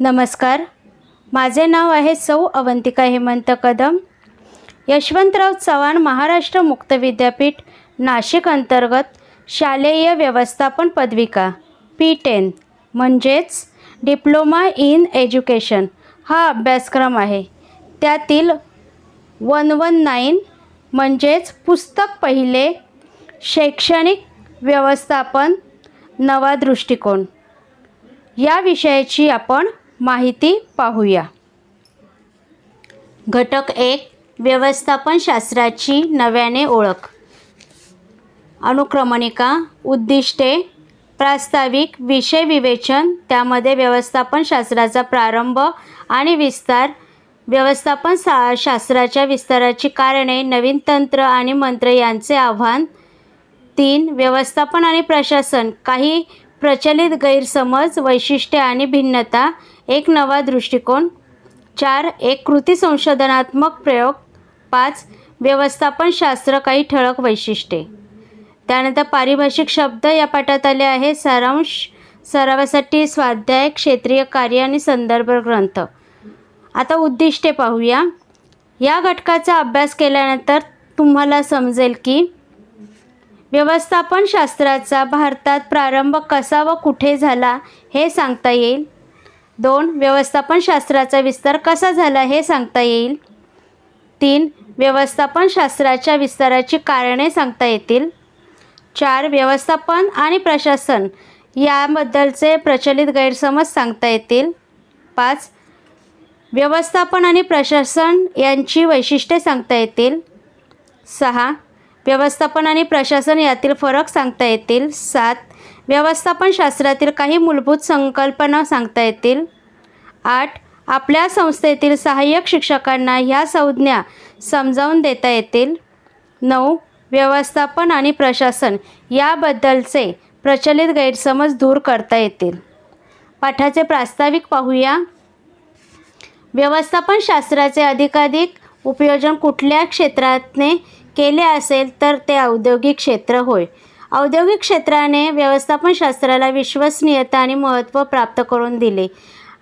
नमस्कार. माझे नाव आहे सौ अवंतिका हेमंत कदम. यशवंतराव चव्हाण महाराष्ट्र मुक्त विद्यापीठ नाशिक अंतर्गत शालेय व्यवस्थापन पदविका पी टेन म्हणजेच डिप्लोमा इन एज्युकेशन हा अभ्यासक्रम आहे. त्यातील वन वन नाईन म्हणजेच पुस्तक पहिले शैक्षणिक व्यवस्थापन नवा दृष्टिकोन. या विषयाची आपण माहिती पाहूया. घटक एक व्यवस्थापन शास्त्राची नव्याने ओळख. अनुक्रमणिका उद्दिष्टे प्रास्ताविक विषय विवेचन त्यामध्ये व्यवस्थापन शास्त्राचा प्रारंभ आणि विस्तार व्यवस्थापन सा शास्त्राच्या विस्ताराची कारणे नवीन तंत्र आणि मंत्र यांचे आव्हान. तीन व्यवस्थापन आणि प्रशासन काही प्रचलित गैरसमज वैशिष्ट्ये आणि भिन्नता एक नवा दृष्टिकोन. चार एक कृती संशोधनात्मक प्रयोग. पाच व्यवस्थापनशास्त्र काही ठळक वैशिष्ट्ये. त्यानंतर पारिभाषिक शब्द या पाठात आले आहे सारांश सरावासाठी स्वाध्याय क्षेत्रीय कार्य आणि संदर्भ ग्रंथ. आता उद्दिष्टे पाहूया. या घटकाचा अभ्यास केल्यानंतर तुम्हाला समजेल की व्यवस्थापन शास्त्राचा भारतात प्रारंभ कसा व कुठे झाला हे सांगता येईल. दोन व्यवस्थापन शास्त्राचा विस्तार कसा झाला हे सांगता येईल. तीन व्यवस्थापन शास्त्राच्या विस्ताराची कारणे सांगता येतील. चार व्यवस्थापन आणि प्रशासन याबद्दलचे प्रचलित गैरसमज सांगता येतील. पाच व्यवस्थापन आणि प्रशासन यांची वैशिष्ट्ये सांगता येतील. सहा व्यवस्थापन आणि प्रशासन यातील फरक सांगता येतील. सात व्यवस्थापन शास्त्रातील काही मूलभूत संकल्पना सांगता येतील? आठ आपल्या संस्थेतील सहाय्यक शिक्षकांना ह्या संज्ञा समजावून देता येतील? नऊ व्यवस्थापन आणि प्रशासन याबद्दलचे प्रचलित गैरसमज दूर करता येतील? पाठाचे प्रास्ताविक पाहूया. व्यवस्थापन शास्त्राचे अधिकाधिक उपयोजन कुठल्या क्षेत्राने केले असेल तर ते औद्योगिक क्षेत्र होय. औद्योगिक क्षेत्राने व्यवस्थापन शास्त्राला विश्वसनीयता आणि महत्त्व प्राप्त करून दिले.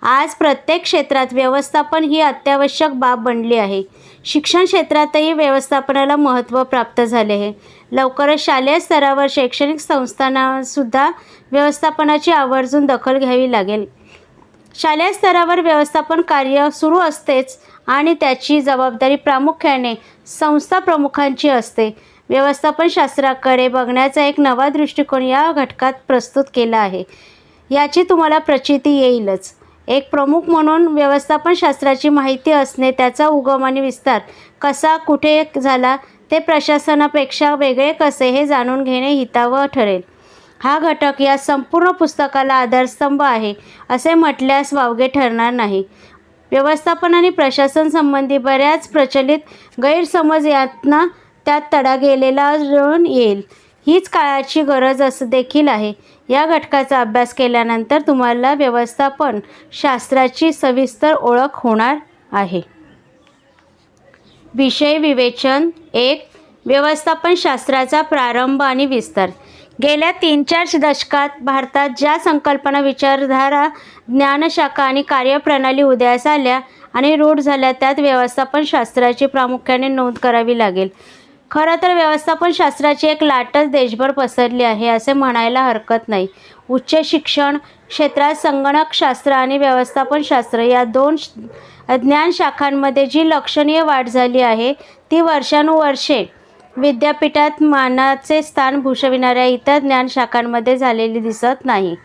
आज प्रत्येक क्षेत्रात व्यवस्थापन ही अत्यावश्यक बाब बनली आहे. शिक्षण क्षेत्रातही व्यवस्थापनाला महत्त्व प्राप्त झाले आहे. लवकरच शालेय स्तरावर शैक्षणिक संस्थांनासुद्धा व्यवस्थापनाची आवर्जून दखल घ्यावी लागेल. शालेय स्तरावर व्यवस्थापन कार्य सुरू असतेच आणि त्याची जबाबदारी प्रामुख्याने संस्था प्रमुखांची असते. व्यवस्थापन शास्त्राकडे बघण्याचा एक नवा दृष्टिकोन या घटकात प्रस्तुत केला आहे. याची तुम्हाला प्रचिती येईलच. एक प्रमुख म्हणून व्यवस्थापन शास्त्राची माहिती असणे त्याचा उगम आणि विस्तार कसा कुठे झाला ते प्रशासनापेक्षा वेगळे कसे हे जाणून घेणे हितावह ठरेल. हा घटक या संपूर्ण पुस्तकाला आधारस्तंभ आहे असे म्हटल्यास वावगे ठरणार नाही. व्यवस्थापन आणि प्रशासन संबंधी बऱ्याच प्रचलित गैरसमज यातना त्यात तडा गेलेला आढळून येईल. हीच काळाची गरज असं देखील आहे. या घटकाचा अभ्यास केल्यानंतर तुम्हाला व्यवस्थापन शास्त्राची सविस्तर ओळख होणार आहे. विषय विवेचन एक व्यवस्थापन शास्त्राचा प्रारंभ आणि विस्तार. गेल्या तीन चार दशकात भारतात ज्या संकल्पना विचारधारा ज्ञानशाखा आणि कार्यप्रणाली उदयास आल्या आणि रूढ झाल्या त्यात व्यवस्थापन शास्त्राची प्रामुख्याने नोंद करावी लागेल. खरं तर व्यवस्थापन शास्त्राची एक लाटच देशभर पसरली आहे असे म्हणायला हरकत नाही. उच्च शिक्षण क्षेत्रात संगणकशास्त्र आणि व्यवस्थापनशास्त्र या दोन ज्ञानशाखांमध्ये जी लक्षणीय वाढ झाली आहे ती वर्षानुवर्षे विद्यापीठात मानाचे स्थान भूषविणाऱ्या इतर ज्ञानशाखांमध्ये झालेली दिसत नाही.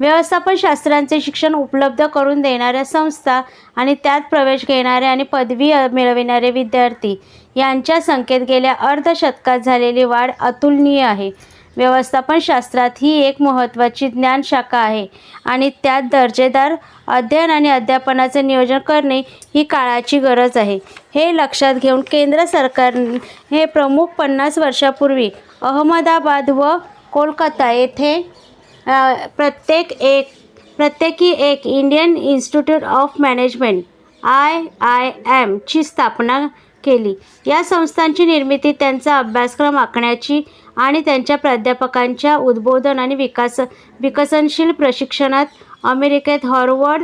व्यवस्थापन शास्त्रांचे शिक्षण उपलब्ध करून देणाऱ्या संस्था आणि त्यात प्रवेश घेणारे आणि पदवी मिळविणारे विद्यार्थी यांच्या संख्येत गेल्या अर्धशतकात झालेली वाढ अतुलनीय आहे. व्यवस्थापन शास्त्रात ही एक महत्त्वाची ज्ञानशाखा आहे आणि त्यात दर्जेदार अध्ययन आणि अध्यापनाचे नियोजन करणे ही काळाची गरज आहे. हे लक्षात घेऊन केंद्र सरकार हे प्रमुख पन्नास वर्षापूर्वी अहमदाबाद व कोलकाता येथे प्रत्येक एक प्रत्येकी एक Indian Institute of Management I I एमची स्थापना केली. या संस्थांची निर्मिती त्यांचा अभ्यासक्रम आखण्याची आणि त्यांच्या प्राध्यापकांच्या उद्बोधन आणि विकास विकसनशील प्रशिक्षणात अमेरिकेत हॉर्वर्ड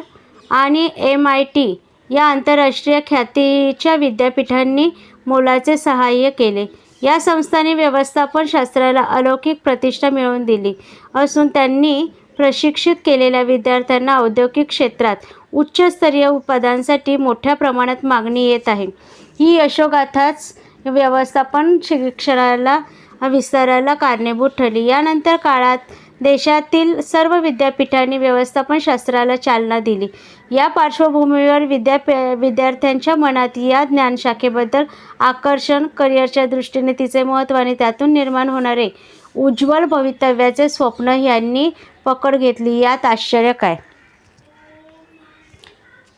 आणि एम आय टी या आंतरराष्ट्रीय ख्यातीच्या विद्यापीठांनी मोलाचे सहाय्य केले. या संस्थांनी व्यवस्थापन शास्त्राला अलौकिक प्रतिष्ठा मिळवून दिली असून त्यांनी प्रशिक्षित केलेल्या विद्यार्थ्यांना औद्योगिक क्षेत्रात उच्चस्तरीय उत्पादनांसाठी मोठ्या प्रमाणात मागणी येत आहे. ही यशोगाथाच व्यवस्थापन शिक्षणाला विस्ताराला कारणीभूत ठरली. यानंतर काळात देशातील सर्व विद्यापीठांनी व्यवस्थापन शास्त्राला चालना दिली. या पार्श्वभूमीवर विद्यापी विद्यार्थ्यांच्या मनात या ज्ञानशाखेबद्दल आकर्षण करिअरच्या दृष्टीने तिचे महत्त्व आणि त्यातून निर्माण होणारे उज्ज्वल भवितव्याचे स्वप्न यांनी पकड घेतली. यात आश्चर्य काय?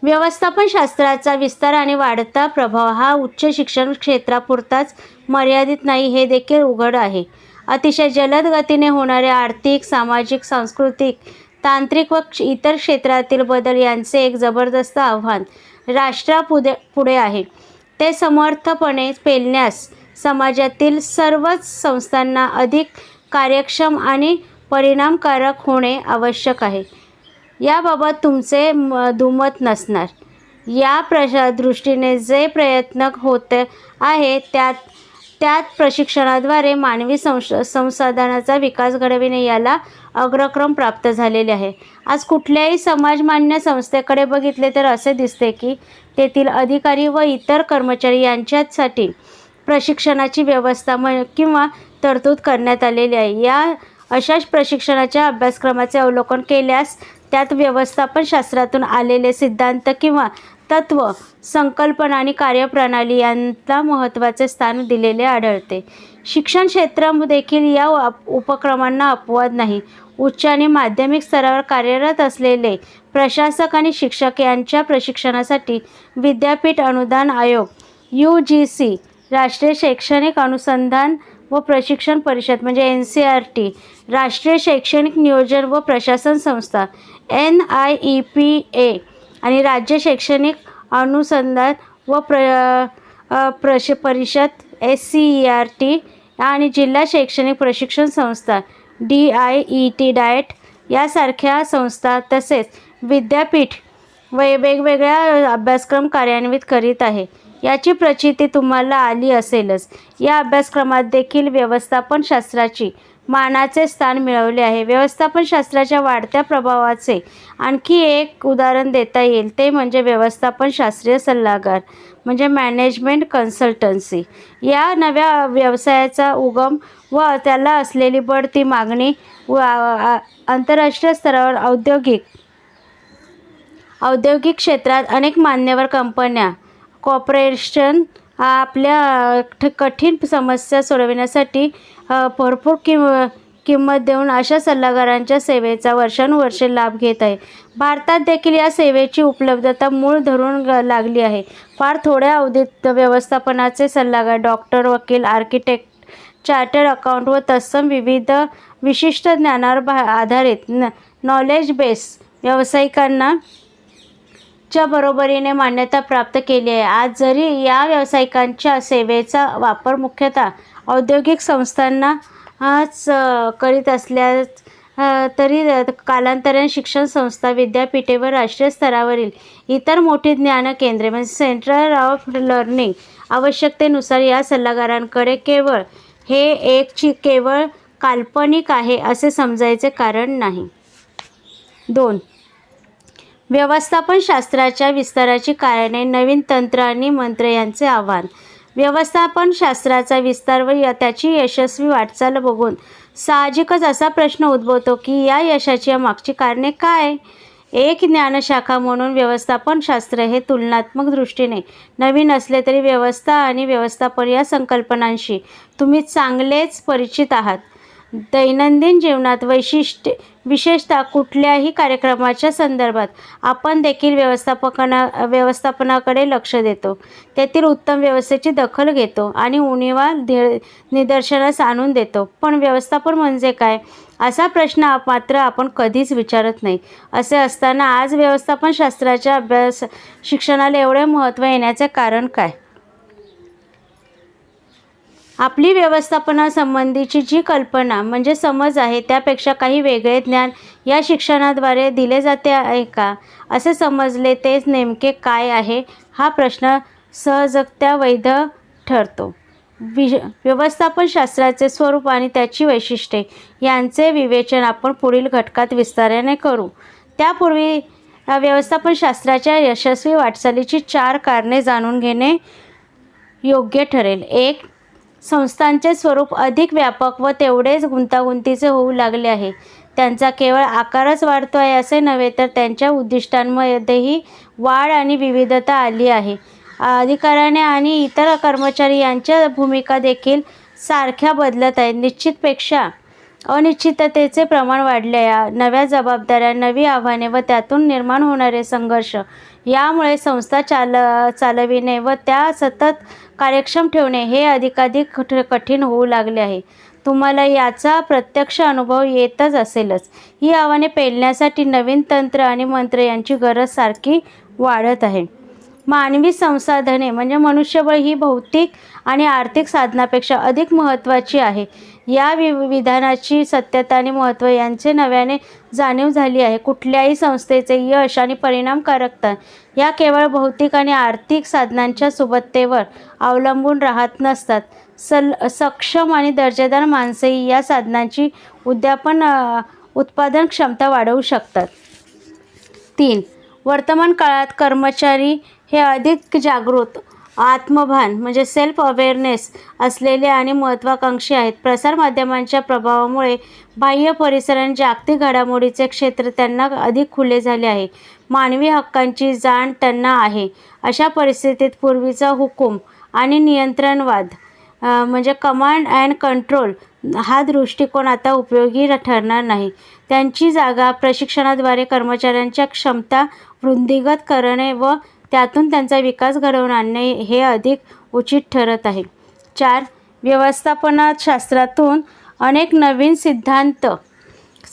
व्यवस्थापन शास्त्राचा विस्तार आणि वाढता प्रभाव हा उच्च शिक्षण क्षेत्रापुरताच मर्यादित नाही हे देखील उघड आहे. अतिशय जलद गतीने होणारे आर्थिक सामाजिक सांस्कृतिक तांत्रिक व इतर क्षेत्रातील बदल यांचे एक जबरदस्त आव्हान राष्ट्रापुढे पुढे आहे. ते समर्थपणे पेलण्यास समाजातील सर्वच संस्थांना अधिक कार्यक्षम आणि परिणामकारक होणे आवश्यक आहे. याबाबत तुमचे म- दुमत नसणार. या प्रशा दृष्टीने जे प्रयत्न होते आहे त्यात त्यात प्रशिक्षणाद्वारे मानवी संश संसाधनाचा विकास घडविणे याला अग्रक्रम प्राप्त झालेले आहे. आज कुठल्याही समाजमान्य संस्थेकडे बघितले तर असे दिसते की तेथील अधिकारी व इतर कर्मचारी यांच्यासाठी प्रशिक्षणाची व्यवस्था म किंवा तरतूद करण्यात आलेली आहे. या अशाच प्रशिक्षणाच्या अभ्यासक्रमाचे अवलोकन केल्यास त्यात व्यवस्थापन शास्त्रातून आलेले सिद्धांत किंवा तत्व संकल्पना आणि कार्यप्रणाली यांना महत्त्वाचे स्थान दिलेले आढळते. शिक्षण देखील या उपक्रमांना अपवाद नाही. उच्च आणि माध्यमिक स्तरावर कार्यरत असलेले प्रशासक आणि शिक्षक यांच्या प्रशिक्षणासाठी विद्यापीठ अनुदान आयोग यू जी सी राष्ट्रीय शैक्षणिक अनुसंधान व प्रशिक्षण परिषद म्हणजे एन सी आर टी राष्ट्रीय शैक्षणिक नियोजन व प्रशासन संस्था N I E P A आणि राज्य शैक्षणिक अनुसंधान व प्र प्रश परिषद S C E R T आणि जिल्हा शैक्षणिक प्रशिक्षण संस्था D I E T DIET यासारख्या संस्था तसेच विद्यापीठ वे वेगवेगळ्या अभ्यासक्रम कार्यान्वित करीत आहे. याची प्रचिती तुम्हाला आली असेलच. या अभ्यासक्रमात देखील व्यवस्थापन शास्त्राची मानाचे स्थान मिळवले आहे. व्यवस्थापन शास्त्राच्या वाढत्या प्रभावाचे आणखी एक उदाहरण देता येईल. ते म्हणजे व्यवस्थापन शास्त्रीय सल्लागार म्हणजे मॅनेजमेंट कन्सल्टन्सी या नव्या व्यवसायाचा उगम व त्याला असलेली बढती मागणी व आंतरराष्ट्रीय स्तरावर औद्योगिक औद्योगिक क्षेत्रात अनेक मान्यवर कंपन्या कॉर्पोरेशन आपल्या कठीण समस्या सोडविण्यासाठी भरपूर किम किंमत देऊन अशा सल्लागारांच्या सेवेचा वर्षानुवर्षे लाभ घेत आहे. भारतात देखील या सेवेची उपलब्धता मूळ धरून लागली आहे. फार थोड्या अवधीत व्यवस्थापनाचे सल्लागार डॉक्टर वकील आर्किटेक्ट चार्टर्ड अकाउंट व तत्सम विविध विशिष्ट ज्ञानावर भा आधारित न नॉलेज बेस व्यावसायिकांना च्या बरोबरीने मान्यता प्राप्त केली आहे. आज जरी या व्यावसायिकांच्या सेवेचा वापर मुख्यतः औद्योगिक संस्थांना करीत असल्यास तरी कालांतराने शिक्षण संस्था विद्यापीठे व राष्ट्रीय स्तरावरील इतर मोठी ज्ञान केंद्रे म्हणजे सेंट्रल ऑफ लर्निंग आवश्यकतेनुसार या सल्लागारांकडे केवळ हे एक ची केवळ काल्पनिक आहे असे समजायचे कारण नाही. दोन व्यवस्थापन शास्त्राच्या विस्ताराची कारणे नवीन तंत्र आणि मंत्र यांचे आव्हान. व्यवस्थापन शास्त्राचा विस्तार व य- त्याची यशस्वी वाटचाल बघून साहजिकच असा प्रश्न उद्भवतो की या यशाची मागची कारणे काय? एक ज्ञानशाखा म्हणून व्यवस्थापन शास्त्र हे तुलनात्मक दृष्टीने नवीन असले तरी व्यवस्था आणि व्यवस्थापन या संकल्पनांशी तुम्ही चांगलेच परिचित आहात. दैनंदिन जीवनात वैशिष्ट्य विशेषतः कुठल्याही कार्यक्रमाच्या संदर्भात आपण देखील व्यवस्थापकना व्यवस्थापनाकडे लक्ष देतो. तेथील उत्तम व्यवस्थेची दखल घेतो आणि उणीवा दि निदर्शनास आणून देतो. पण व्यवस्थापन म्हणजे काय? असा प्रश्न मात्र आपण कधीच विचारत नाही. असे असताना आज व्यवस्थापन शास्त्राच्या अभ्यास शिक्षणाला एवढे महत्त्व येण्याचे कारण काय? आपली व्यवस्थापनासंबंधीची जी कल्पना म्हणजे समज आहे त्यापेक्षा काही वेगळे ज्ञान या शिक्षणाद्वारे दिले जाते आहे का? असे समजले तेच नेमके काय आहे? हा प्रश्न सहजगत्या वैध ठरतो. वि व्यवस्थापनशास्त्राचे स्वरूप आणि त्याची वैशिष्ट्ये यांचे विवेचन आपण पुढील घटकात विस्ताराने करू. त्यापूर्वी व्यवस्थापन व्यवस्थापनशास्त्राच्या यशस्वी वाटचालीची चार कारणे जाणून घेणे योग्य ठरेल. एक संस्थांचे स्वरूप अधिक व्यापक व तेवढेच गुंतागुंतीचे होऊ लागले आहे. त्यांचा केवळ आकारच वाढतो आहे असे नव्हे तर त्यांच्या उद्दिष्टांमध्येही वाढ आणि विविधता आली आहे. अधिकाऱ्याने आणि इतर कर्मचारी यांच्या भूमिका देखील सारख्या बदलत आहेत. निश्चितपेक्षा अनिश्चिततेचे प्रमाण वाढले आहे. नव्या जबाबदाऱ्या नवी आव्हाने व त्यातून निर्माण होणारे संघर्ष यामुळे संस्था चाल चालविणे व त्या सतत कार्यक्षम ठेवणे हे अधिकाधिक कठीण होऊ लागले आहे. तुम्हाला याचा प्रत्यक्ष अनुभव येतच असेलच. ही आव्हाने पेलण्यासाठी नवीन तंत्र आणि मंत्र यांची गरज सारखी वाढत आहे. मानवी संसाधने म्हणजे मनुष्यबळ ही भौतिक आणि आर्थिक साधनापेक्षा अधिक महत्त्वाची आहे. या वि विधानाची सत्यता आणि महत्त्व यांचे नव्याने जाणीव झाली आहे. कुठल्याही संस्थेचे यश आणि परिणामकारकता या केवळ भौतिक आणि आर्थिक साधनांच्या सुबत्तेवर अवलंबून राहत नसतात. सल सक्षम आणि दर्जेदार माणसेही या साधनांची उद्यापन उत्पादन क्षमता वाढवू शकतात. तीन वर्तमान काळात कर्मचारी हे अधिक जागृत आत्मभान म्हणजे सेल्फ अवेअरनेस असलेले आणि महत्त्वाकांक्षी आहेत. प्रसारमाध्यमांच्या प्रभावामुळे बाह्य परिसर आणि जागतिक घडामोडीचे क्षेत्र त्यांना अधिक खुले झाले आहे. मानवी हक्कांची जाण त्यांना आहे. अशा परिस्थितीत पूर्वीचा हुकूम आणि नियंत्रणवाद म्हणजे कमांड अँड कंट्रोल हा दृष्टिकोन आता उपयोगी ठरणार नाही. त्यांची जागा प्रशिक्षणाद्वारे कर्मचाऱ्यांच्या क्षमता वृद्धिगत करणे व त्यातून त्यांचा विकास घडवून आणणे हे अधिक उचित ठरत आहे. चार व्यवस्थापनशास्त्रातून अनेक नवीन सिद्धांत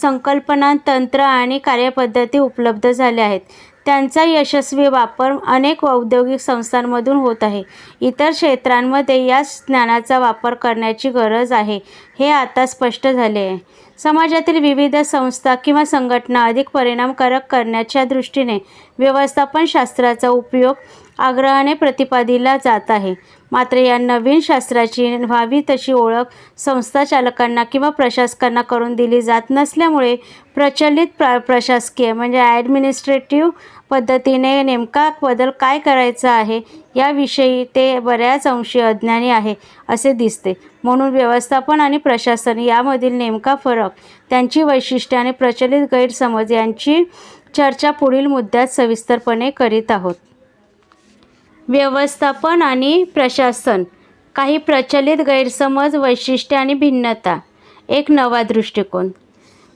संकल्पना तंत्र आणि कार्यपद्धती उपलब्ध झाल्या आहेत. त्यांचा यशस्वी वापर अनेक औद्योगिक संस्थांमधून होत आहे. इतर क्षेत्रांमध्ये याच ज्ञानाचा वापर करण्याची गरज आहे हे आता स्पष्ट झाले आहे. समाजातील विविध संस्था किंवा संघटना अधिक परिणामकारक करण्याच्या दृष्टीने व्यवस्थापनशास्त्राचा उपयोग आग्रहाने प्रतिपादिला जात आहे. मात्र या नवीन शास्त्राची व्हावी तशी ओळख संस्था चालकांना किंवा प्रशासकांना करून दिली जात नसल्यामुळे प्रचलित प्र प्रशासकीय म्हणजे ॲडमिनिस्ट्रेटिव्ह पद्धतीने नेमका बदल काय करायचा आहे याविषयी ते बऱ्याच अंशी अज्ञानी आहे असे दिसते. म्हणून व्यवस्थापन आणि प्रशासन यामधील नेमका फरक त्यांची वैशिष्ट्ये आणि प्रचलित गैरसमज यांची चर्चा पुढील मुद्द्यात सविस्तरपणे करीत आहोत. व्यवस्थापन आणि प्रशासन. काही प्रचलित गैरसमज वैशिष्ट्ये आणि भिन्नता. एक नवा दृष्टिकोन.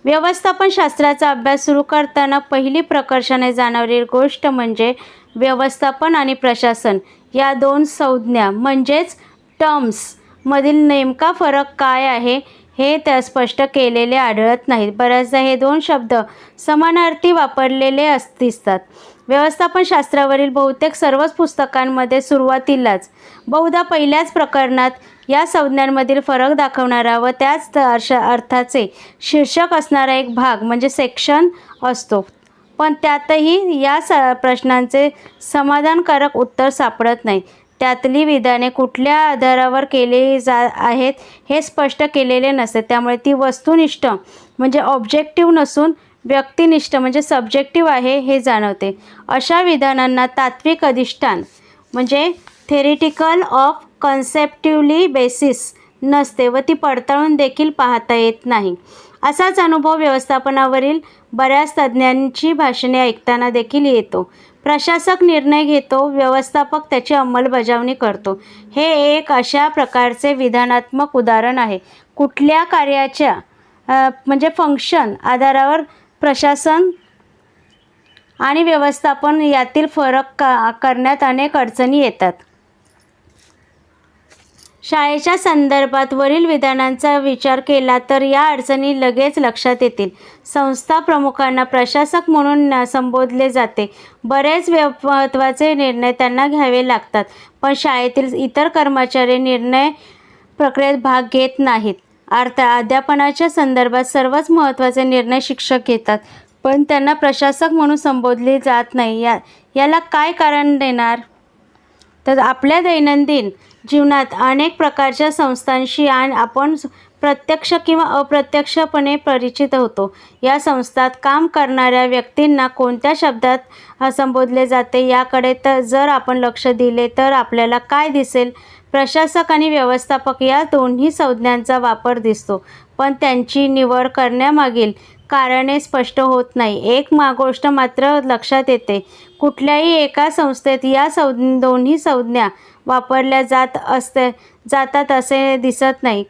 व्यवस्थापनशास्त्राचा अभ्यास सुरू करताना पहिली प्रकर्षाने जाणवलेली गोष्ट म्हणजे व्यवस्थापन आणि प्रशासन. या दोन संज्ञा म्हणजेच टर्म्समधील नेमका फरक काय आहे? हे त्या स्पष्ट केलेले आढळत नाहीत. बऱ्याचदा हे दोन शब्द समानार्थी वापरलेले अस दिसतात. व्यवस्थापनशास्त्रावरील बहुतेक सर्वच पुस्तकांमध्ये सुरुवातीलाच बहुधा पहिल्याच प्रकरणात या संज्ञांमधील फरक दाखवणारा व त्याच अर्श अर्थाचे शीर्षक असणारा एक भाग म्हणजे सेक्शन असतो. पण त्यातही या स प्रश्नांचे समाधानकारक उत्तर सापडत नाही. त्यातली विधाने कुठल्या आधारावर केली जा आहेत हे स्पष्ट केलेले नसते. त्यामुळे ती वस्तुनिष्ठ म्हणजे ऑब्जेक्टिव्ह नसून व्यक्तिनिष्ठ म्हणजे सब्जेक्टिव्ह आहे हे जाणवते. अशा विधानांना तात्विक अधिष्ठान म्हणजे थेरिटिकल ऑफ कन्सेप्टिव्हली बेसिस नसते व ती पडताळून देखील पाहता येत नाही. असाच अनुभव व्यवस्थापनावरील बऱ्याच तज्ज्ञांची भाषणे ऐकताना देखील येतो. प्रशासक निर्णय घेतो व्यवस्थापक त्याची अंमलबजावणी करतो. हे एक अशा प्रकारचे विधानात्मक उदाहरण आहे. कुठल्या कार्याच्या म्हणजे फंक्शन आधारावर प्रशासन आणि व्यवस्थापन यातील फरक का करण्यात अनेक अडचणी येतात. शाळेच्या संदर्भात वरील विधानांचा विचार केला तर या अडचणी लगेच लक्षात येतील. संस्था प्रमुखांना प्रशासक म्हणून न- संबोधले जाते. बरेच व्य महत्त्वाचे निर्णय त्यांना घ्यावे लागतात पण शाळेतील इतर कर्मचारी निर्णय प्रक्रियेत भाग घेत नाहीत. अर्थात अध्यापनाच्या संदर्भात सर्वच महत्त्वाचे निर्णय शिक्षक घेतात पण त्यांना प्रशासक म्हणून संबोधले जात नाही. या याला काय कारण देणार? तर आपल्या दैनंदिन जीवनात अनेक प्रकारच्या संस्थांशी आणि आपण प्रत्यक्ष किंवा अप्रत्यक्षपणे परिचित होतो. या संस्थात काम करणाऱ्या व्यक्तींना कोणत्या शब्दात संबोधले जाते याकडे तर जर आपण लक्ष दिले तर आपल्याला काय दिसेल? प्रशासक आणि व्यवस्थापक या दोन्ही संज्ञांचा वापर दिसतो पण त्यांची निवड करण्यामागील कारणे स्पष्ट होत नाही. एक मा गोष्ट मात्र लक्षात येते. कुठल्याही एका संस्थेत या संज्ञ दोन्ही संज्ञा वापरल्या जात असते जातात असे दिसत नाही.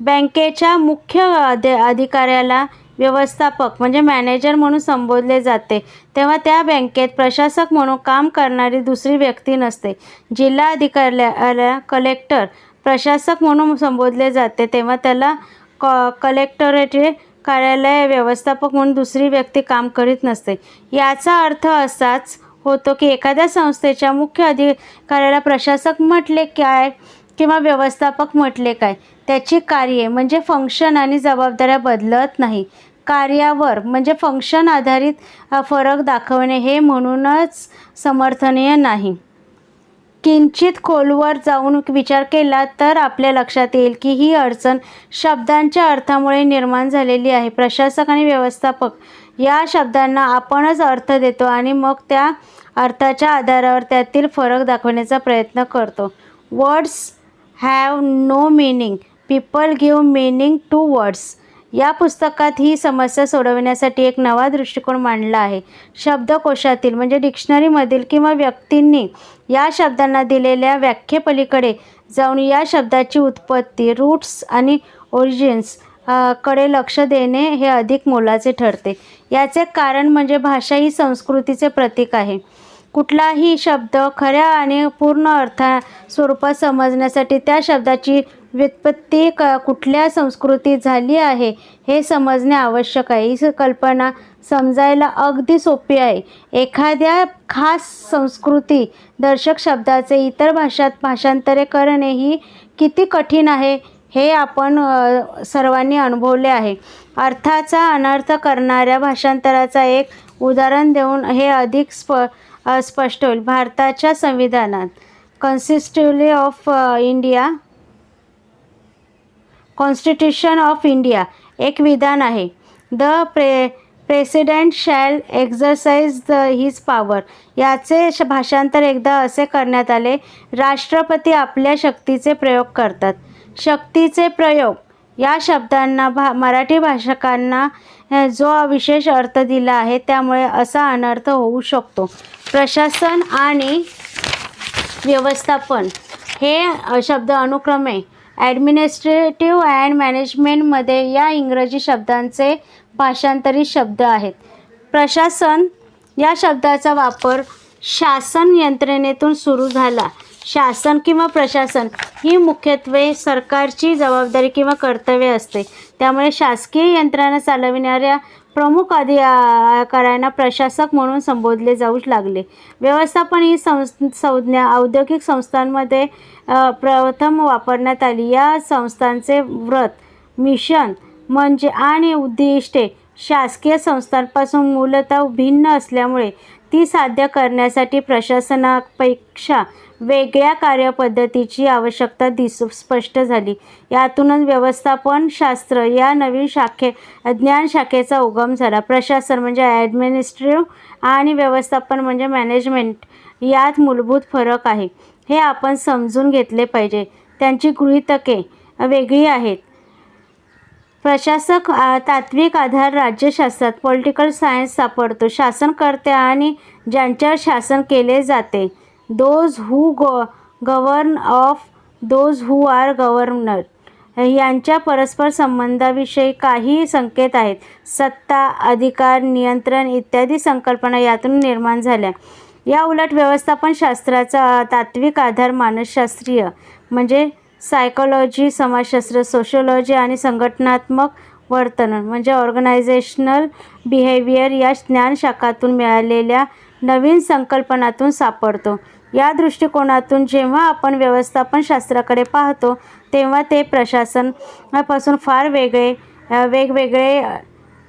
बँकेच्या मुख्य अधि अधिकाऱ्याला व्यवस्थापक म्हणजे मॅनेजर म्हणून संबोधले जाते. तेव्हा त्या बँकेत प्रशासक म्हणून काम करणारी दुसरी व्यक्ती नसते. जिल्हा अधिकाऱ्याला कलेक्टर प्रशासक म्हणून संबोधले जाते. तेव्हा त्याला क कलेक्टरेटचे कार्यालय व्यवस्थापक म्हणून दुसरी व्यक्ती काम करीत नसते. याचा अर्थ असाच होतो की एखाद्या संस्थेच्या मुख्य अधिकाऱ्याला प्रशासक म्हटले काय किंवा व्यवस्थापक म्हटले काय? त्याची कार्ये म्हणजे फंक्शन आणि जबाबदाऱ्या बदलत नाही. कार्यावर म्हणजे फंक्शन आधारित फरक दाखवणे हे म्हणूनच समर्थनीय नाही. किंचित खोलवर जाऊन विचार केला तर आपल्या लक्षात येईल की ही अडचण शब्दांच्या अर्थामुळे निर्माण झालेली आहे. प्रशासक आणि व्यवस्थापक या शब्दांना आपणच अर्थ देतो आणि मग त्या अर्थाच्या आधारावर त्यातील फरक दाखवण्याचा प्रयत्न करतो. Words have no meaning. People give meaning to words. या पुस्तकात ही समस्या सोडवण्यासाठी एक नवा दृष्टिकोन मांडला आहे. शब्दकोशातील म्हणजे डिक्शनरीमधील किंवा व्यक्तींनी या शब्दांना दिलेल्या व्याख्येपलीकडे जाऊन या शब्दाची उत्पत्ती रूट्स आणि ओरिजिन्स कडे लक्ष देणे हे अधिक मोलाचे ठरते. याचे कारण म्हणजे भाषा ही संस्कृतीचे प्रतीक आहे. कुठलाही शब्द खऱ्या आणि पूर्ण अर्था स्वरूपात समजण्यासाठी त्या शब्दाची व्युत्पत्ती क कुठल्या संस्कृतीत झाली आहे हे समजणे आवश्यक आहे. ही कल्पना समजायला अगदी सोपी आहे. एखाद्या खास संस्कृती दर्शक शब्दाचे इतर भाषात भाषांतरे करणे ही किती कठीण आहे हे आपण सर्वांनी अनुभवले आहे. अर्थाचा अनर्थ करणाऱ्या भाषांतराचा एक उदाहरण देऊन हे अधिक स्प स्पष्ट होईल. भारताच्या संविधानात consistently of India constitution of India एक विधान आहे. The pre president shall exercise the his power याचे भाषांतर एकदा असे करण्यात आले राष्ट्रपती आपल्या शक्तीचे प्रयोग करतात. शक्तीचे प्रयोग. या शब्दांना भा मराठी भाषकांना जो विशेष अर्थ दिला आहे त्यामुळे असा अनर्थ होऊ शकतो. प्रशासन आणि व्यवस्थापन हे शब्द अनुक्रमे ॲडमिनिस्ट्रेटिव्ह अँड मॅनेजमेंटमध्ये या इंग्रजी शब्दांचे भाषांतरित शब्द आहेत. प्रशासन या शब्दाचा वापर शासन यंत्रणेतून सुरू झाला. शासन किंवा प्रशासन ही मुख्यत्वे सरकारची जबाबदारी किंवा कर्तव्य असते. त्यामुळे शासकीय यंत्रणा चालविणाऱ्या प्रमुख अधिकाऱ्यांना प्रशासक म्हणून संबोधले जाऊ लागले. व्यवस्थापन ही संस संज्ञा औद्योगिक संस्थांमध्ये प्रथम वापरण्यात आली. या संस्थांचे व्रत मिशन म्हणजे आणि उद्दिष्टे शासकीय संस्थांपासून मूलतः भिन्न असल्यामुळे ती साध्य करण्यासाठी प्रशासनापेक्षा वेगळ्या कार्यपद्धतीची आवश्यकता दिसू स्पष्ट झाली. यातूनच व्यवस्थापन शास्त्र या नवीन शाखे ज्ञान शाखेचा उगम झाला. प्रशासन म्हणजे ॲडमिनिस्ट्रेटिव्ह आणि व्यवस्थापन म्हणजे मॅनेजमेंट यात मूलभूत फरक आहे. हे आपण समजून घेतले पाहिजे. त्यांची गृहीतके वेगळी आहेत. प्रशासक तात्विक आधार राज्यशास्त्रात पॉलिटिकल सायन्स सापडतो. शासनकर्ते आणि ज्यांच्यावर शासन केले जाते. Those who go govern of those who are governor यांच्या परस्पर संबंधाविषयी काही संकेत आहेत. सत्ता अधिकार नियंत्रण इत्यादी संकल्पना यातून निर्माण झाल्या. या उलट व्यवस्थापन शास्त्राचा तात्विक आधार मानसशास्त्रीय. म्हणजे सायकोलॉजी समाजशास्त्र सोशोलॉजी आणि संघटनात्मक वर्तन म्हणजे ऑर्गनायझेशनल बिहेवियर या ज्ञानशाखातून मिळालेल्या नवीन संकल्पनातून सापडतो. या दृष्टिकोनातून जेव्हा आपण व्यवस्थापनशास्त्राकडे पाहतो तेव्हा ते प्रशासनापासून फार वेगळे वेगवेगळे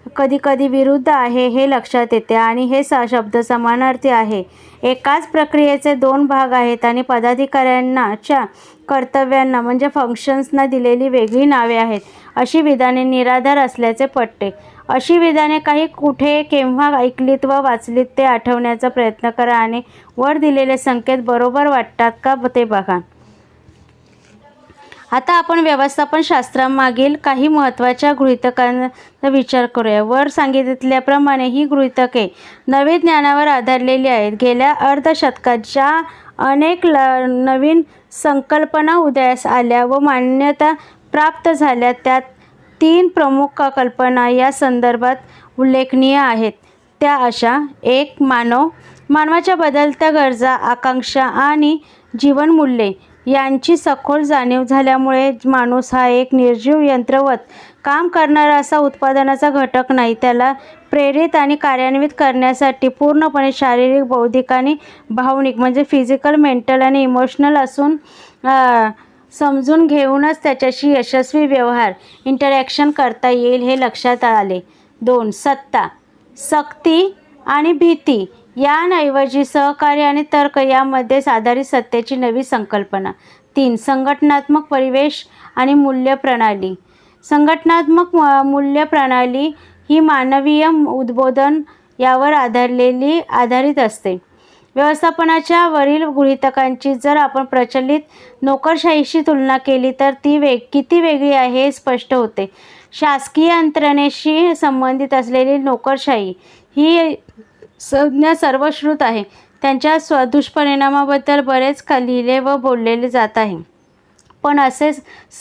कधी कधीकधी विरुद्ध आहे हे लक्षात येते आणि हे स शब्द समानार्थी आहे. एकाच प्रक्रियेचे दोन भाग आहेत आणि पदाधिकाऱ्यांनाच्या कर्तव्यांना म्हणजे फंक्शन्सना दिलेली वेगळी नावे आहेत. अशी विधाने निराधार असल्याचे पटते. अशी विधाने काही कुठे केव्हा ऐकलीत व वाचलीत ते आठवण्याचा प्रयत्न करा आणि वर दिलेले संकेत बरोबर वाटतात का ते बघा. आता आपण व्यवस्थापन शास्त्रामागील काही महत्त्वाच्या गृहितकांचा विचार करूया. वर सांगितल्याप्रमाणे ही गृहितके नवे ज्ञानावर आधारलेली आहेत. गेल्या अर्धशतकात ज्या अनेक ल नवीन संकल्पना उदयास आल्या व मान्यता प्राप्त झाल्या. त्यात तीन प्रमुख कल्पना या संदर्भात उल्लेखनीय आहेत. त्या अशा. एक मानव. मानवाच्या बदलत्या गरजा आकांक्षा आणि जीवनमूल्ये. यांची सखोल जाणीव झाल्यामुळे माणूस हा एक निर्जीव यंत्रवत. काम करणारा असा उत्पादनाचा घटक नाही त्याला प्रेरित आणि कार्यान्वित करण्यासाठी पूर्णपणे शारीरिक बौद्धिक आणि भावनिक म्हणजे फिजिकल मेंटल आणि इमोशनल असून समजून घेऊनच त्याच्याशी यशस्वी व्यवहार इंटरॅक्शन करता येईल हे लक्षात आले. दोन सत्ता. सक्ती आणि भीती. यांऐवजी सहकार्य आणि तर्क यामध्ये आधारित सत्तेची नवी संकल्पना. तीन संघटनात्मक परिवेश आणि मूल्य प्रणाली संघटनात्मक मूल्य प्रणाली ही मानवीय उद्बोधन यावर आधारलेली आधारित असते. व्यवस्थापनाच्या वरील गृहितकांची जर आपण प्रचलित नोकरशाहीशी तुलना केली तर ती वेग किती वेगळी आहे हे स्पष्ट होते. शासकीय यंत्रणेशी संबंधित असलेली नोकरशाही ही संज्ञा सर्वश्रुत आहे. त्यांच्या स्वदुष्परिणामाबद्दल बरेच का लिहिले व बोललेले जात आहे. पण असे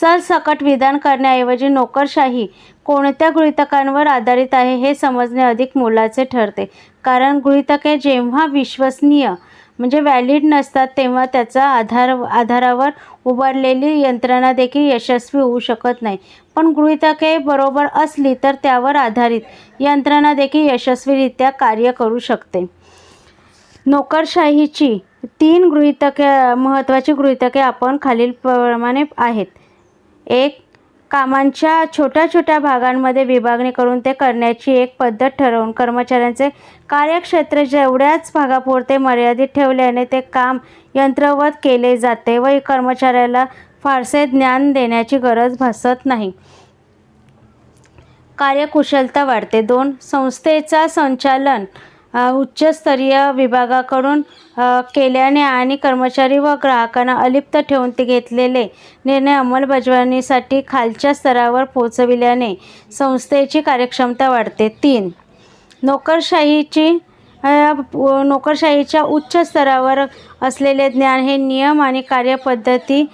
सरसकट विधान करण्याऐवजी नोकरशाही कोणत्या गृहितकांवर आधारित आहे हे समजणे अधिक मोलाचे ठरते. कारण गृहितके जेव्हा विश्वसनीय म्हणजे व्हॅलिड नसतात तेव्हा त्याचा आधार आधारावर उभारलेली यंत्रणा देखील यशस्वी होऊ शकत नाही. पण गृहितके बरोबर असली तर त्यावर आधारित यंत्रणा देखील यशस्वीरित्या कार्य करू शकते. नोकरशाहीची तीन गृहितके महत्त्वाची गृहितके आपण खालीलप्रमाणे आहेत. एक कामांच्या छोट्या छोट्या भागांमध्ये विभागणी करून ते करण्याची एक पद्धत ठरवून कर्मचाऱ्यांचे कार्यक्षेत्र जेवढ्याच भागापुरते मर्यादित ठेवल्याने ते काम यंत्रवत केले जाते व कर्मचाऱ्याला फारसे ज्ञान देण्याची गरज भासत नाही. कार्यकुशलता वाढते. दोन संस्थेचा संचालन. उच्चस्तरीय विभागाकडून केल्याने आणि कर्मचारी व ग्राहकांना अलिप्त ठेवून ते घेतलेले निर्णय अंमलबजावणीसाठी खालच्या स्तरावर पोचविल्याने संस्थेची कार्यक्षमता वाढते. तीन नोकरशाहीची नोकरशाहीच्या उच्च स्तरावर असलेले ज्ञान हे नियम आणि कार्यपद्धती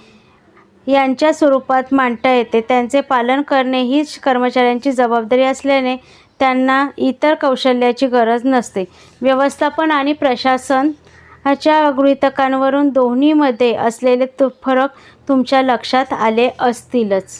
यांच्या स्वरूपात मांडता येते. त्यांचे पालन करणे हीच कर्मचाऱ्यांची जबाबदारी असल्याने त्यांना इतर कौशल्याची गरज नसते. व्यवस्थापन आणि प्रशासन च्या गृहितकांवरून दोन्हीमध्ये असलेले तु फरक तुमच्या लक्षात आले असतीलच.